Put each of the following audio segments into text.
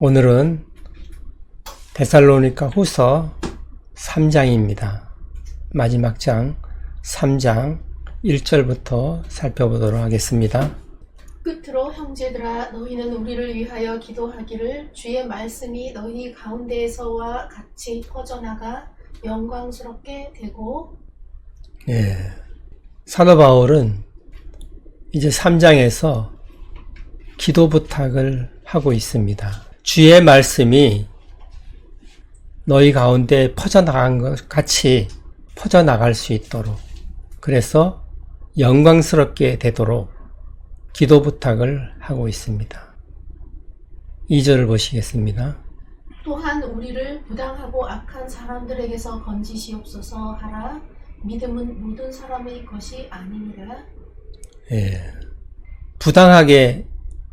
오늘은 데살로니가 후서 3장입니다. 마지막 장 3장 1절부터 살펴보도록 하겠습니다. 끝으로 형제들아 너희는 우리를 위하여 기도하기를 주의 말씀이 너희 가운데에서와 같이 퍼져나가 영광스럽게 되고 예. 사도 바울은 이제 3장에서 기도 부탁을 하고 있습니다. 주의 말씀이 너희 가운데 퍼져나간 것 같이 퍼져나갈 수 있도록 그래서 영광스럽게 되도록 기도 부탁을 하고 있습니다. 2절을 보시겠습니다. 또한 우리를 부당하고 악한 사람들에게서 건지시옵소서 하라 믿음은 모든 사람의 것이 아니니라 예. 부당하게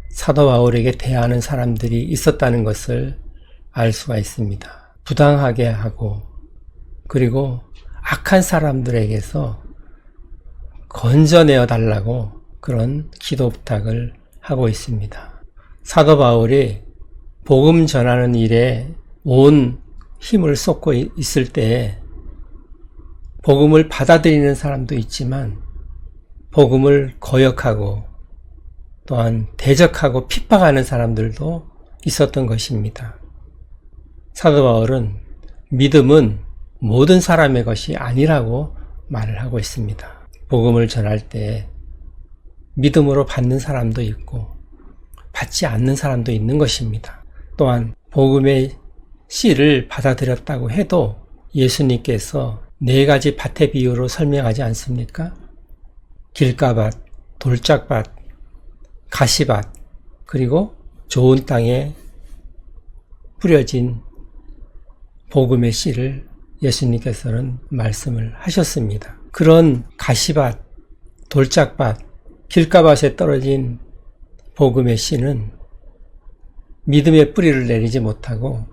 사도 바울에게 대하는 사람들이 있었다는 것을 알 수가 있습니다. 부당하게 하고 그리고 악한 사람들에게서 건져내어 달라고 그런 기도 부탁을 하고 있습니다. 사도 바울이 복음 전하는 일에 온 힘을 쏟고 있을 때에 복음을 받아들이는 사람도 있지만 복음을 거역하고 또한 대적하고 핍박하는 사람들도 있었던 것입니다. 사도 바울은 믿음은 모든 사람의 것이 아니라고 말을 하고 있습니다. 복음을 전할 때 믿음으로 받는 사람도 있고 받지 않는 사람도 있는 것입니다. 또한 복음의 씨를 받아들였다고 해도 예수님께서 네 가지 밭의 비유로 설명하지 않습니까? 길가밭, 돌짝밭, 가시밭, 그리고 좋은 땅에 뿌려진 복음의 씨를 예수님께서는 말씀을 하셨습니다. 그런 가시밭, 돌짝밭, 길가밭에 떨어진 복음의 씨는 믿음의 뿌리를 내리지 못하고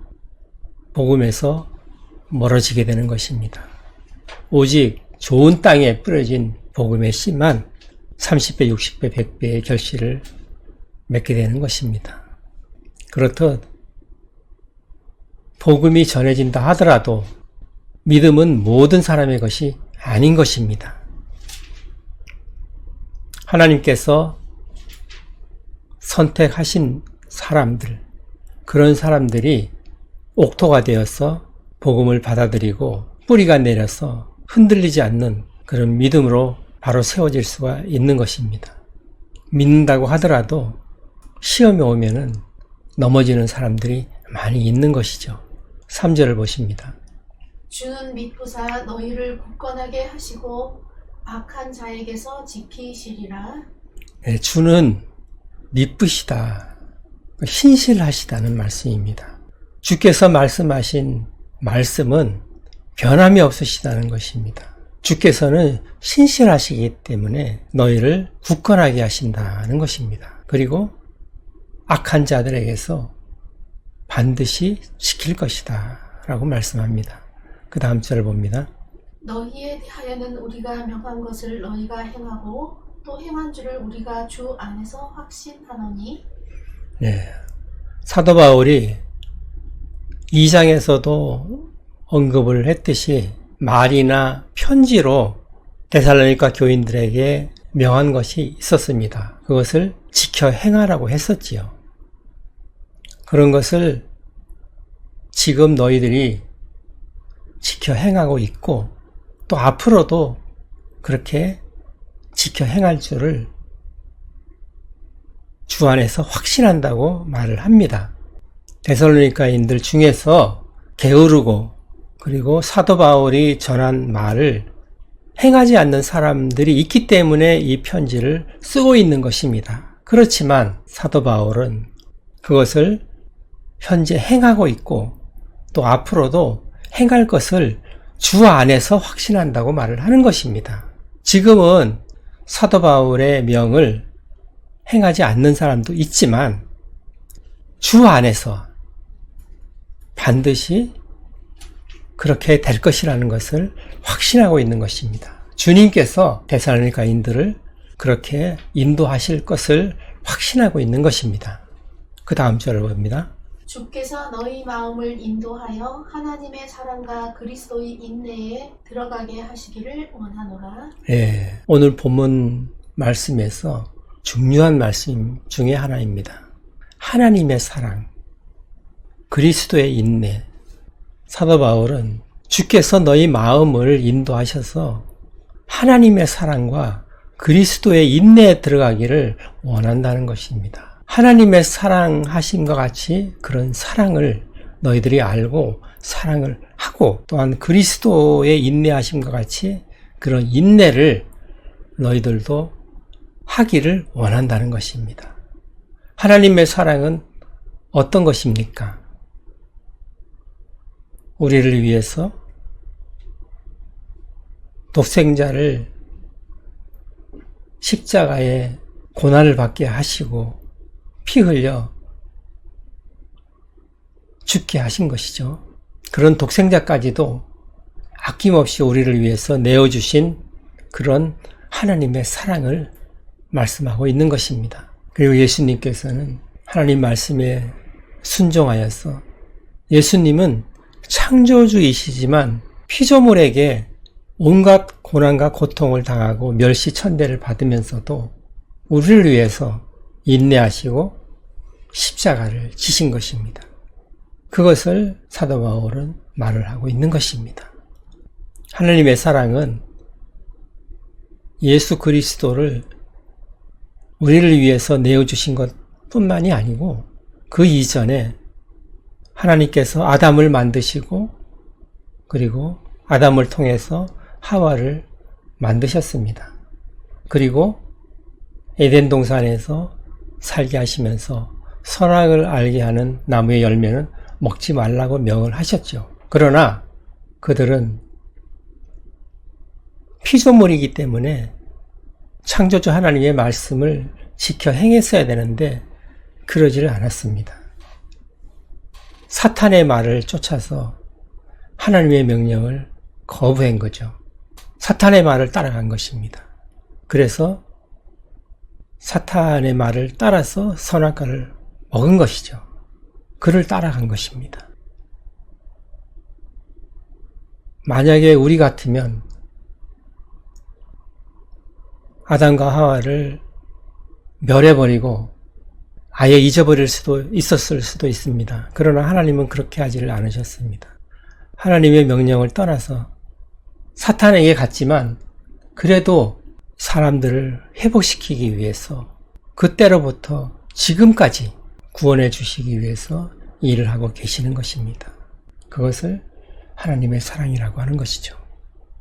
복음에서 멀어지게 되는 것입니다. 오직 좋은 땅에 뿌려진 복음의 씨만 30배, 60배, 100배의 결실을 맺게 되는 것입니다. 그렇듯 복음이 전해진다 하더라도 믿음은 모든 사람의 것이 아닌 것입니다. 하나님께서 선택하신 사람들, 그런 사람들이 옥토가 되어서 복음을 받아들이고 뿌리가 내려서 흔들리지 않는 그런 믿음으로 바로 세워질 수가 있는 것입니다. 믿는다고 하더라도 시험이 오면은 넘어지는 사람들이 많이 있는 것이죠. 3절을 보십니다. 주는 믿부사 너희를 굳건하게 하시고 악한 자에게서 지키시리라 네, 주는 미쁘시다. 신실하시다는 말씀입니다. 주께서 말씀하신 말씀은 변함이 없으시다는 것입니다. 주께서는 신실하시기 때문에 너희를 굳건하게 하신다는 것입니다. 그리고 악한 자들에게서 반드시 지킬 것이다. 라고 말씀합니다. 그 다음 절을 봅니다. 너희에 대하여는 우리가 명한 것을 너희가 행하고 또 행한 줄을 우리가 주 안에서 확신하노니 네. 사도 바울이 2장에서도 언급을 했듯이 말이나 편지로 데살로니가 교인들에게 명한 것이 있었습니다. 그것을 지켜 행하라고 했었지요. 그런 것을 지금 너희들이 지켜 행하고 있고 또 앞으로도 그렇게 지켜 행할 줄을 주 안에서 확신한다고 말을 합니다. 데살로니카인들 중에서 게으르고 그리고 사도 바울이 전한 말을 행하지 않는 사람들이 있기 때문에 이 편지를 쓰고 있는 것입니다. 그렇지만 사도 바울은 그것을 현재 행하고 있고 또 앞으로도 행할 것을 주 안에서 확신한다고 말을 하는 것입니다. 지금은 사도 바울의 명을 행하지 않는 사람도 있지만 주 안에서 반드시 그렇게 될 것이라는 것을 확신하고 있는 것입니다. 주님께서 데살로니가인들을 그렇게 인도하실 것을 확신하고 있는 것입니다. 그 다음 절을 봅니다. 주께서 너희 마음을 인도하여 하나님의 사랑과 그리스도의 인내에 들어가게 하시기를 원하노라. 예, 오늘 본문 말씀에서 중요한 말씀 중에 하나입니다. 하나님의 사랑, 그리스도의 인내. 사도 바울은 주께서 너희 마음을 인도하셔서 하나님의 사랑과 그리스도의 인내에 들어가기를 원한다는 것입니다. 하나님의 사랑하심과 같이 그런 사랑을 너희들이 알고 사랑을 하고 또한 그리스도의 인내하심과 같이 그런 인내를 너희들도 하기를 원한다는 것입니다. 하나님의 사랑은 어떤 것입니까? 우리를 위해서 독생자를 십자가에 고난을 받게 하시고 피 흘려 죽게 하신 것이죠. 그런 독생자까지도 아낌없이 우리를 위해서 내어주신 그런 하나님의 사랑을 말씀하고 있는 것입니다. 그리고 예수님께서는 하나님 말씀에 순종하여서 예수님은 창조주이시지만 피조물에게 온갖 고난과 고통을 당하고 멸시천대를 받으면서도 우리를 위해서 인내하시고 십자가를 지신 것입니다. 그것을 사도 바울은 말을 하고 있는 것입니다. 하나님의 사랑은 예수 그리스도를 우리를 위해서 내어주신 것 뿐만이 아니고 그 이전에 하나님께서 아담을 만드시고 그리고 아담을 통해서 하와를 만드셨습니다. 그리고 에덴 동산에서 살게 하시면서 선악을 알게 하는 나무의 열매는 먹지 말라고 명을 하셨죠. 그러나 그들은 피조물이기 때문에 창조주 하나님의 말씀을 지켜 행했어야 되는데 그러지를 않았습니다. 사탄의 말을 쫓아서 하나님의 명령을 거부한 거죠. 사탄의 말을 따라간 것입니다. 그래서 사탄의 말을 따라서 선악과를 먹은 것이죠. 그를 따라간 것입니다. 만약에 우리 같으면 아담과 하와를 멸해버리고 아예 잊어버릴 수도 있었을 수도 있습니다. 그러나 하나님은 그렇게 하지를 않으셨습니다. 하나님의 명령을 떠나서 사탄에게 갔지만 그래도 사람들을 회복시키기 위해서 그때로부터 지금까지 구원해 주시기 위해서 일을 하고 계시는 것입니다. 그것을 하나님의 사랑이라고 하는 것이죠.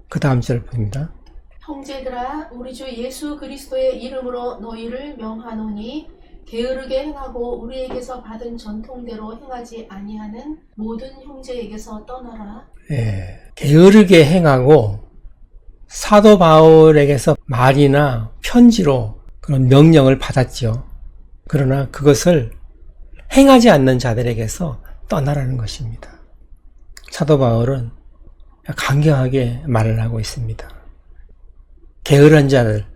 그 다음 절 봅니다. 형제들아 우리 주 예수 그리스도의 이름으로 너희를 명하노니 게으르게 행하고 우리에게서 받은 전통대로 행하지 아니하는 모든 형제에게서 떠나라. 예, 게으르게 행하고 사도 바울에게서 말이나 편지로 그런 명령을 받았죠. 그러나 그것을 행하지 않는 자들에게서 떠나라는 것입니다. 사도 바울은 강경하게 말을 하고 있습니다. 게으른 자들,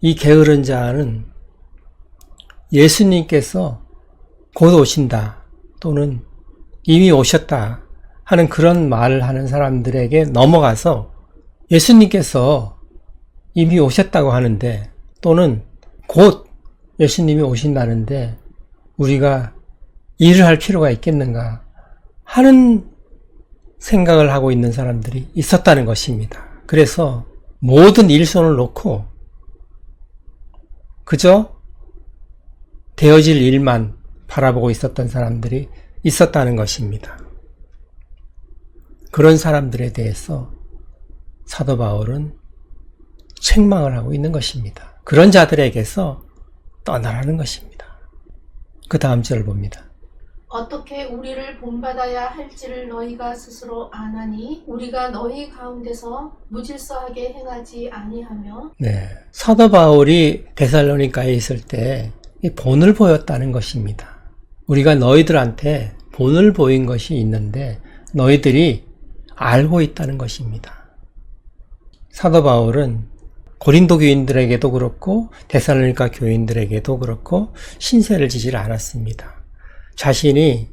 이 게으른 자는 예수님께서 곧 오신다 또는 이미 오셨다 하는 그런 말을 하는 사람들에게 넘어가서 예수님께서 이미 오셨다고 하는데 또는 곧 예수님이 오신다는데 우리가 일을 할 필요가 있겠는가 하는 생각을 하고 있는 사람들이 있었다는 것입니다. 그래서 모든 일손을 놓고 그저 되어질 일만 바라보고 있었던 사람들이 있었다는 것입니다. 그런 사람들에 대해서 사도 바울은 책망을 하고 있는 것입니다. 그런 자들에게서 떠나라는 것입니다. 그 다음 절을 봅니다. 어떻게 우리를 본받아야 할지를 너희가 스스로 아나니 우리가 너희 가운데서 무질서하게 행하지 아니하며 네. 사도 바울이 데살로니카에 있을 때이 본을 보였다는 것입니다. 우리가 너희들한테 본을 보인 것이 있는데 너희들이 알고 있다는 것입니다. 사도 바울은 고린도 교인들에게도 그렇고 데살로니카 교인들에게도 그렇고 신세를 지질 않았습니다. 자신이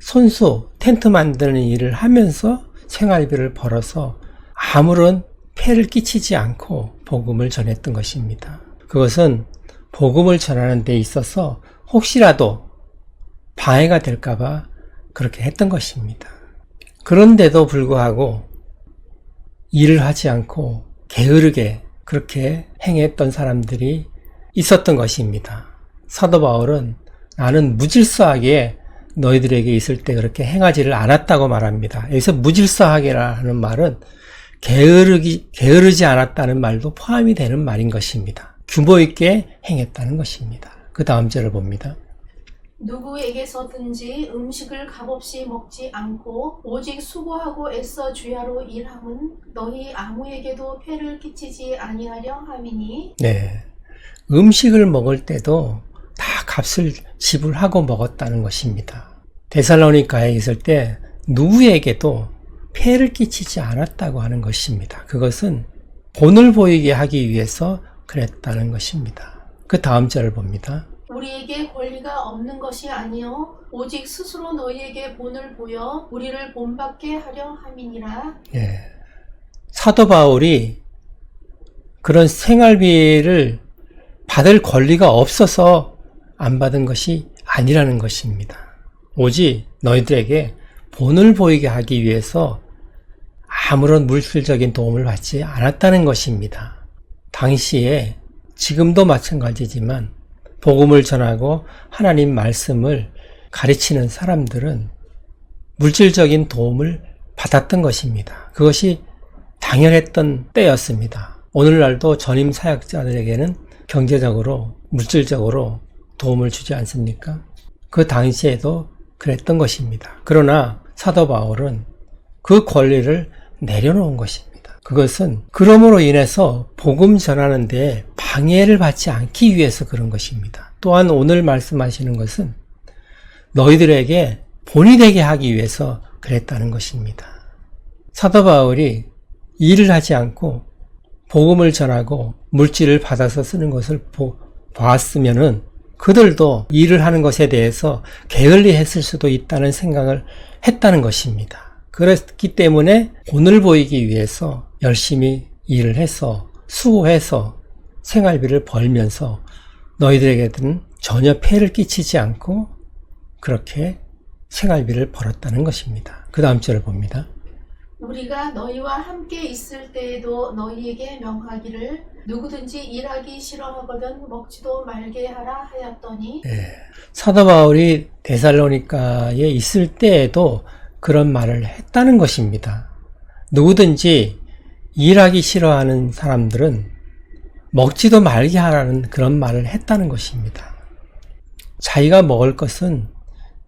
손수 텐트 만드는 일을 하면서 생활비를 벌어서 아무런 폐를 끼치지 않고 복음을 전했던 것입니다. 그것은 복음을 전하는 데 있어서 혹시라도 방해가 될까봐 그렇게 했던 것입니다. 그런데도 불구하고 일을 하지 않고 게으르게 그렇게 행했던 사람들이 있었던 것입니다. 사도 바울은 나는 무질서하게 너희들에게 있을 때 그렇게 행하지를 않았다고 말합니다. 여기서 무질서하게라는 말은 게으르기, 게으르지 않았다는 말도 포함이 되는 말인 것입니다. 규모 있게 행했다는 것입니다. 그 다음 절을 봅니다. 누구에게서든지 음식을 값없이 먹지 않고 오직 수고하고 애써 주야로 일함은 너희 아무에게도 폐를 끼치지 아니하려 함이니 네. 음식을 먹을 때도 다 값을 지불하고 먹었다는 것입니다. 데살로니카에 있을 때 누구에게도 폐를 끼치지 않았다고 하는 것입니다. 그것은 본을 보이게 하기 위해서 그랬다는 것입니다. 그 다음 절을 봅니다. 우리에게 권리가 없는 것이 아니요 오직 스스로 너희에게 본을 보여 우리를 본받게 하려 함이니라 예. 사도 바울이 그런 생활비를 받을 권리가 없어서 안 받은 것이 아니라는 것입니다. 오직 너희들에게 본을 보이게 하기 위해서 아무런 물질적인 도움을 받지 않았다는 것입니다. 당시에 지금도 마찬가지지만 복음을 전하고 하나님 말씀을 가르치는 사람들은 물질적인 도움을 받았던 것입니다. 그것이 당연했던 때였습니다. 오늘날도 전임 사역자들에게는 경제적으로, 물질적으로 도움을 주지 않습니까? 그 당시에도 그랬던 것입니다. 그러나 사도 바울은 그 권리를 내려놓은 것입니다. 그것은 그럼으로 인해서 복음 전하는 데 방해를 받지 않기 위해서 그런 것입니다. 또한 오늘 말씀하시는 것은 너희들에게 본이 되게 하기 위해서 그랬다는 것입니다. 사도 바울이 일을 하지 않고 복음을 전하고 물질을 받아서 쓰는 것을 보, 보았으면은 그들도 일을 하는 것에 대해서 게을리 했을 수도 있다는 생각을 했다는 것입니다. 그랬기 때문에 본을 보이기 위해서 열심히 일을 해서 수고해서 생활비를 벌면서 너희들에게는 전혀 폐를 끼치지 않고 그렇게 생활비를 벌었다는 것입니다. 그 다음 절을 봅니다. 우리가 너희와 함께 있을 때에도 너희에게 명하기를 누구든지 일하기 싫어하거든 먹지도 말게 하라 하였더니 사도 바울이 데살로니카에 있을 때에도 그런 말을 했다는 것입니다. 누구든지 일하기 싫어하는 사람들은 먹지도 말게 하라는 그런 말을 했다는 것입니다. 자기가 먹을 것은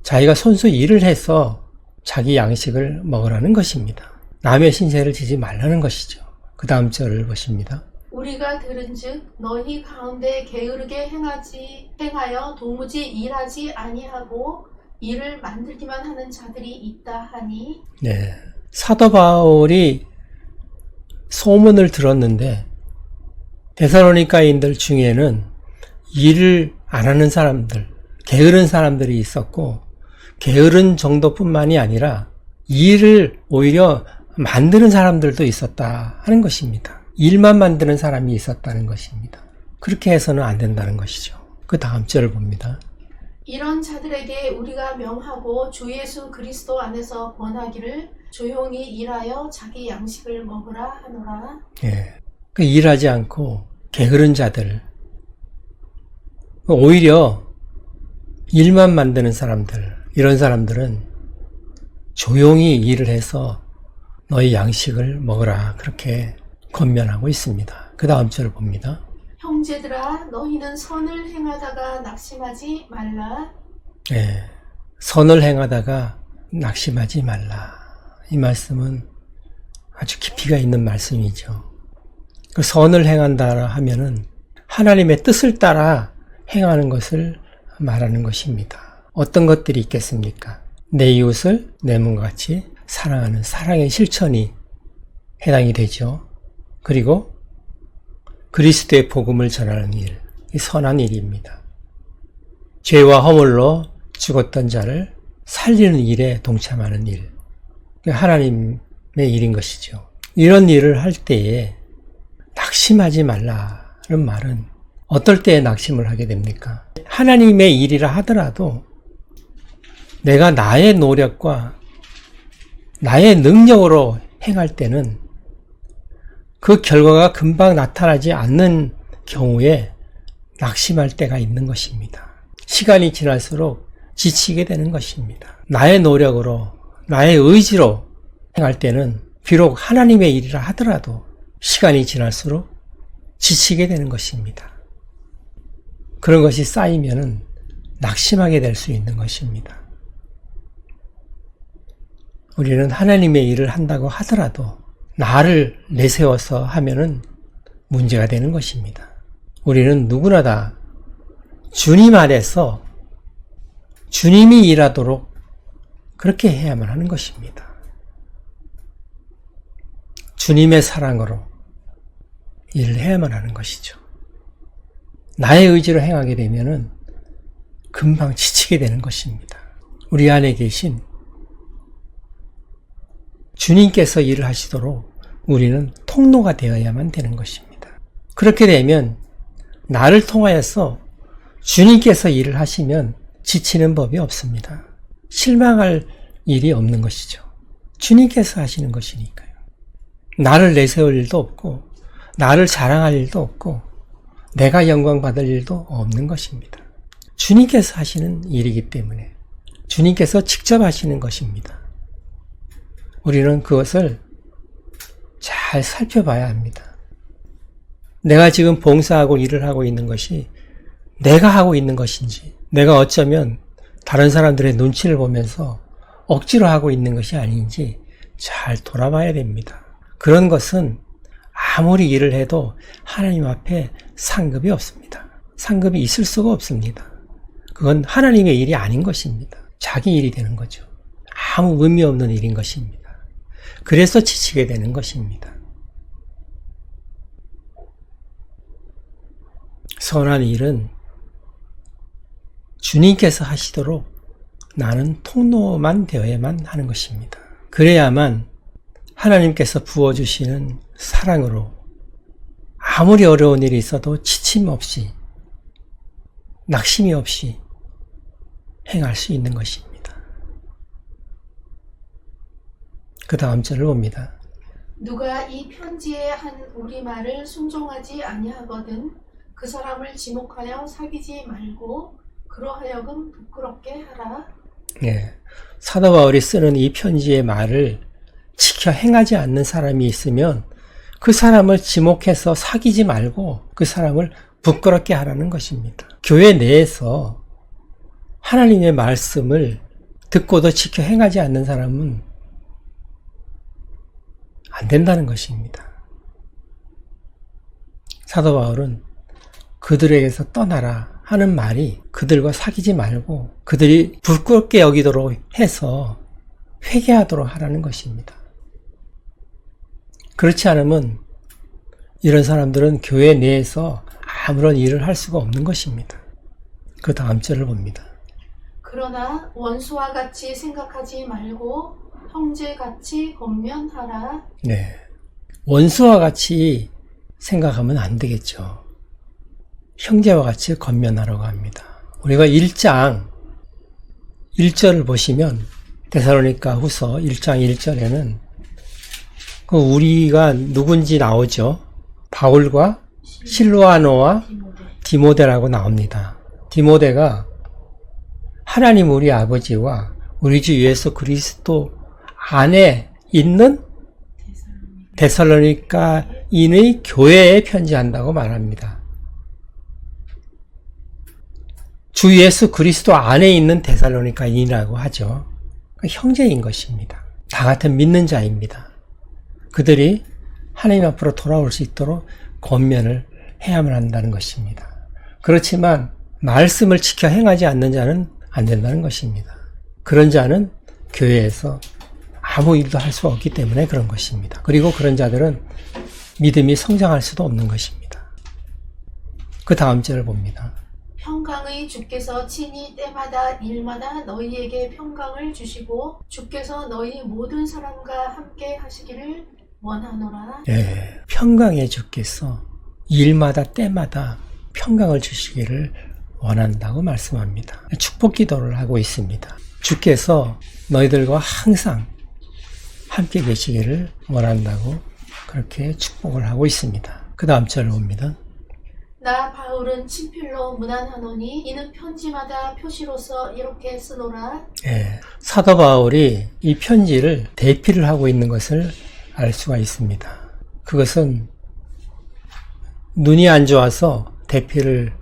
자기가 손수 일을 해서 자기 양식을 먹으라는 것입니다. 남의 신세를 지지 말라는 것이죠. 그 다음 절을 보십니다. 우리가 들은즉 너희 가운데 게으르게 행하지 행하여 도무지 일하지 아니하고 일을 만들기만 하는 자들이 있다 하니 네. 사도 바울이 소문을 들었는데 데살로니카인들 중에는 일을 안 하는 사람들, 게으른 사람들이 있었고 게으른 정도뿐만이 아니라 일을 오히려 만드는 사람들도 있었다 하는 것입니다. 일만 만드는 사람이 있었다는 것입니다. 그렇게 해서는 안 된다는 것이죠. 그 다음 절을 봅니다. 이런 자들에게 우리가 명하고 주 예수 그리스도 안에서 권하기를 조용히 일하여 자기 양식을 먹으라 하노라 예. 그 일하지 않고 게으른 자들, 오히려 일만 만드는 사람들, 이런 사람들은 조용히 일을 해서 너희 양식을 먹으라. 그렇게 권면하고 있습니다. 그 다음 절을 봅니다. 형제들아 너희는 선을 행하다가 낙심하지 말라 예. 선을 행하다가 낙심하지 말라. 이 말씀은 아주 깊이가 있는 말씀이죠. 그 선을 행한다 하면은 하나님의 뜻을 따라 행하는 것을 말하는 것입니다. 어떤 것들이 있겠습니까? 내 이웃을 내 몸과 같이 사랑하는 사랑의 실천이 해당이 되죠. 그리고 그리스도의 복음을 전하는 일, 이 선한 일입니다. 죄와 허물로 죽었던 자를 살리는 일에 동참하는 일. 하나님의 일인 것이죠. 이런 일을 할 때에 낙심하지 말라는 말은 어떨 때에 낙심을 하게 됩니까? 하나님의 일이라 하더라도 내가 나의 노력과 나의 능력으로 행할 때는 그 결과가 금방 나타나지 않는 경우에 낙심할 때가 있는 것입니다. 시간이 지날수록 지치게 되는 것입니다. 나의 노력으로, 나의 의지로 행할 때는 비록 하나님의 일이라 하더라도 시간이 지날수록 지치게 되는 것입니다. 그런 것이 쌓이면은 낙심하게 될 수 있는 것입니다. 우리는 하나님의 일을 한다고 하더라도 나를 내세워서 하면은 문제가 되는 것입니다. 우리는 누구나 다 주님 안에서 주님이 일하도록 그렇게 해야만 하는 것입니다. 주님의 사랑으로 일을 해야만 하는 것이죠. 나의 의지로 행하게 되면은 금방 지치게 되는 것입니다. 우리 안에 계신 주님께서 일을 하시도록 우리는 통로가 되어야만 되는 것입니다. 그렇게 되면 나를 통하여서 주님께서 일을 하시면 지치는 법이 없습니다. 실망할 일이 없는 것이죠. 주님께서 하시는 것이니까요. 나를 내세울 일도 없고, 나를 자랑할 일도 없고, 내가 영광 받을 일도 없는 것입니다. 주님께서 하시는 일이기 때문에, 주님께서 직접 하시는 것입니다. 우리는 그것을 잘 살펴봐야 합니다. 내가 지금 봉사하고 일을 하고 있는 것이 내가 하고 있는 것인지, 내가 어쩌면 다른 사람들의 눈치를 보면서 억지로 하고 있는 것이 아닌지 잘 돌아봐야 됩니다. 그런 것은 아무리 일을 해도 하나님 앞에 상급이 없습니다. 상급이 있을 수가 없습니다. 그건 하나님의 일이 아닌 것입니다. 자기 일이 되는 거죠. 아무 의미 없는 일인 것입니다. 그래서 지치게 되는 것입니다. 선한 일은 주님께서 하시도록 나는 통로만 되어야만 하는 것입니다. 그래야만 하나님께서 부어주시는 사랑으로 아무리 어려운 일이 있어도 지침 없이 낙심이 없이 행할 수 있는 것입니다. 그 다음 절을 봅니다. 누가 이 편지에 한 우리 말을 순종하지 아니하거든 그 사람을 지목하여 사귀지 말고 그러하여금 부끄럽게 하라. 예. 사도 바울이 쓰는 이 편지의 말을 지켜 행하지 않는 사람이 있으면 그 사람을 지목해서 사귀지 말고 그 사람을 부끄럽게 하라는 것입니다. 교회 내에서 하나님의 말씀을 듣고도 지켜 행하지 않는 사람은 안 된다는 것입니다. 사도 바울은 그들에게서 떠나라 하는 말이 그들과 사귀지 말고 그들이 부끄럽게 여기도록 해서 회개하도록 하라는 것입니다. 그렇지 않으면 이런 사람들은 교회 내에서 아무런 일을 할 수가 없는 것입니다. 그 다음 절을 봅니다. 그러나 원수와 같이 생각하지 말고 형제같이 권면하라. 네. 원수와 같이 생각하면 안 되겠죠. 형제와 같이 건면하라고 합니다. 우리가 1장 1절을 보시면 데살로니가 후서 1장 1절에는 그 우리가 누군지 나오죠. 바울과 실로아노와 디모데. 디모데라고 나옵니다. 디모데가 하나님 우리 아버지와 우리 주 예수 그리스도 안에 있는 데살로니카인의 교회에 편지한다고 말합니다. 주 예수 그리스도 안에 있는 데살로니카인이라고 하죠. 형제인 것입니다. 다 같은 믿는 자입니다. 그들이 하나님 앞으로 돌아올 수 있도록 권면을 해야만 한다는 것입니다. 그렇지만 말씀을 지켜 행하지 않는 자는 안 된다는 것입니다. 그런 자는 교회에서 아무 일도 할 수 없기 때문에 그런 것입니다. 그리고 그런 자들은 믿음이 성장할 수도 없는 것입니다. 그 다음 절을 봅니다. 평강의 주께서 친히 때마다 일마다 너희에게 평강을 주시고 주께서 너희 모든 사람과 함께 하시기를 원하노라. 예, 평강의 주께서 일마다 때마다 평강을 주시기를 원한다고 말씀합니다. 축복 기도를 하고 있습니다. 주께서 너희들과 항상 함께 계시기를 원한다고 그렇게 축복을 하고 있습니다. 그 다음 절을 봅니다. 나 바울은 친필로 문안하노니 이는 편지마다 표시로서 이렇게 쓰노라. 예, 사도 바울이 이 편지를 대피를 하고 있는 것을 알 수가 있습니다. 그것은 눈이 안 좋아서 대피를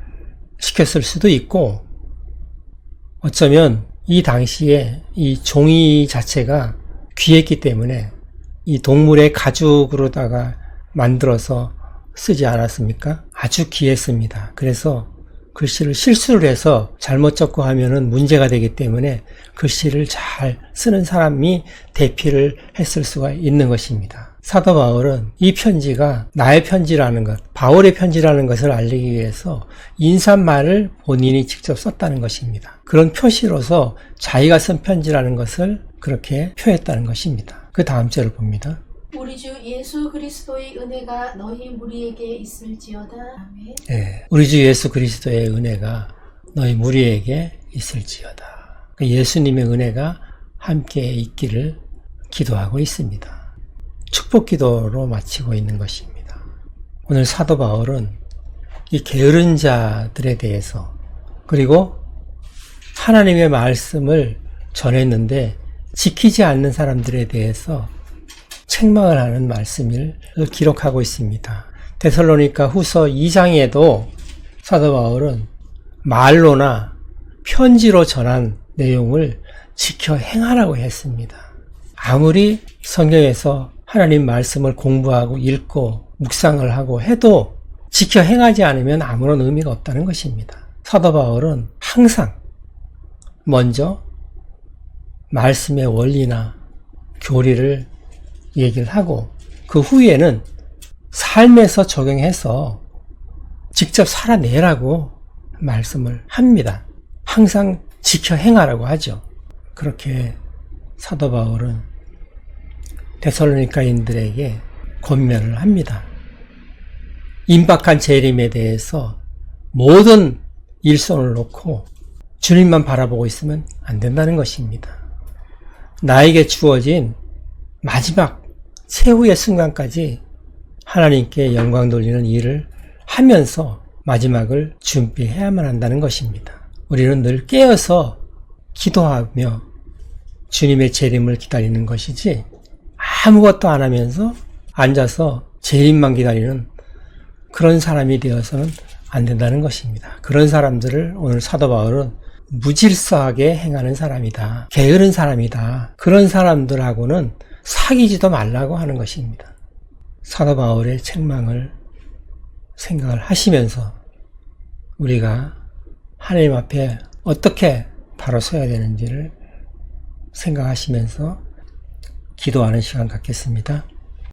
시켰을 수도 있고, 어쩌면 이 당시에 이 종이 자체가 귀했기 때문에 이 동물의 가죽으로다가 만들어서 쓰지 않았습니까? 아주 귀했습니다. 그래서 글씨를 실수를 해서 잘못 적고 하면은 문제가 되기 때문에 글씨를 잘 쓰는 사람이 대피를 했을 수가 있는 것입니다. 사도 바울은 이 편지가 나의 편지라는 것, 바울의 편지라는 것을 알리기 위해서 인사말을 본인이 직접 썼다는 것입니다. 그런 표시로서 자기가 쓴 편지라는 것을 그렇게 표했다는 것입니다. 그 다음 절을 봅니다. 우리 주 예수 그리스도의 은혜가 너희 무리에게 있을지어다. 아멘. 예, 우리 주 예수 그리스도의 은혜가 너희 무리에게 있을지어다. 그 예수님의 은혜가 함께 있기를 기도하고 있습니다. 축복 기도로 마치고 있는 것입니다. 오늘 사도 바울은 이 게으른 자들에 대해서 그리고 하나님의 말씀을 전했는데 지키지 않는 사람들에 대해서 책망을 하는 말씀을 기록하고 있습니다. 데살로니가 후서 2장에도 사도 바울은 말로나 편지로 전한 내용을 지켜 행하라고 했습니다. 아무리 성경에서 하나님 말씀을 공부하고 읽고 묵상을 하고 해도 지켜 행하지 않으면 아무런 의미가 없다는 것입니다. 사도 바울은 항상 먼저 말씀의 원리나 교리를 얘기를 하고 그 후에는 삶에서 적용해서 직접 살아내라고 말씀을 합니다. 항상 지켜 행하라고 하죠. 그렇게 사도 바울은 데살로니카인들에게 권면을 합니다. 임박한 재림에 대해서 모든 일손을 놓고 주님만 바라보고 있으면 안 된다는 것입니다. 나에게 주어진 마지막 최후의 순간까지 하나님께 영광 돌리는 일을 하면서 마지막을 준비해야만 한다는 것입니다. 우리는 늘 깨어서 기도하며 주님의 재림을 기다리는 것이지 아무것도 안 하면서 앉아서 재림만 기다리는 그런 사람이 되어서는 안 된다는 것입니다. 그런 사람들을 오늘 사도 바울은 무질서하게 행하는 사람이다. 게으른 사람이다. 그런 사람들하고는 사귀지도 말라고 하는 것입니다. 사도 바울의 책망을 생각을 하시면서 우리가 하나님 앞에 어떻게 바로 서야 되는지를 생각하시면서 기도하는 시간 갖겠습니다.